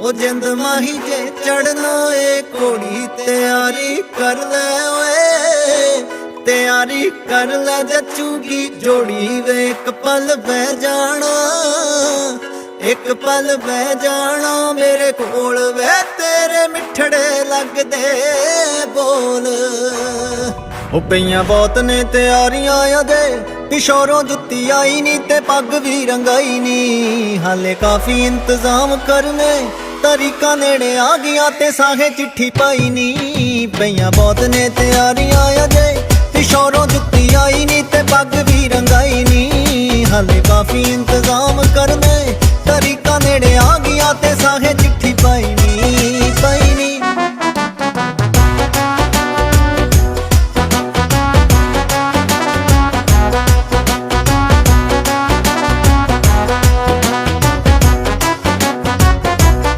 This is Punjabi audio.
ਉਹ ਜਿੰਦ ਮਾਹੀ ਜੇ ਚੜਨਾ ਏ ਕੋੜੀ ਤਿਆਰੀ ਕਰ ਲੈ ਓਏ। ਤਿਆਰੀ ਕਰ ਲੈ ਜੱਚੂਗੀ ਜੋੜੀ ਵੇ, ਇੱਕ ਪਲ ਬਹਿ ਜਾਣਾ, ਇੱਕ ਪਲ ਬਹਿ ਜਾਣਾ ਮੇਰੇ ਕੋਲ ਵੇ, ਤੇਰੇ ਮਿੱਠੜੇ ਲੱਗਦੇ ਬੋਲ। ਉਹ ਪਈਆਂ ਬਹੁਤ ਨੇ ਤਿਆਰੀਆਂ ਅਜੇ ਕਿਸ਼ੋਰੋਂ ਜੁੱਤੀ ਆਈ ਨਹੀਂ ਤੇ ਪੱਗ ਵੀ ਰੰਗਾਈ ਨਹੀਂ ਹਾਲੇ ਕਾਫੀ ਇੰਤਜ਼ਾਮ ਕਰਨੇ ਤਰੀਕਾ ਨੇੜੇ ਆ ਗਿਆ ਤੇ ਸਾਹੇ ਚਿੱਠੀ ਪਾਈ ਨੀ। ਪਈਆਂ ਬਹੁਤ ਨੇ ਤਿਆਰੀਆਂ ਅਜੇ ਕਿਸ਼ੋਰੋਂ ਜੁੱਤੀ ਆਈ ਨੀ ਤੇ ਪੱਗ ਵੀ ਰੰਗਾਈ ਨੀ। ਹਾਲੇ ਕਾਫੀ ਇੰਤਜ਼ਾਮ ਕਰਨੇ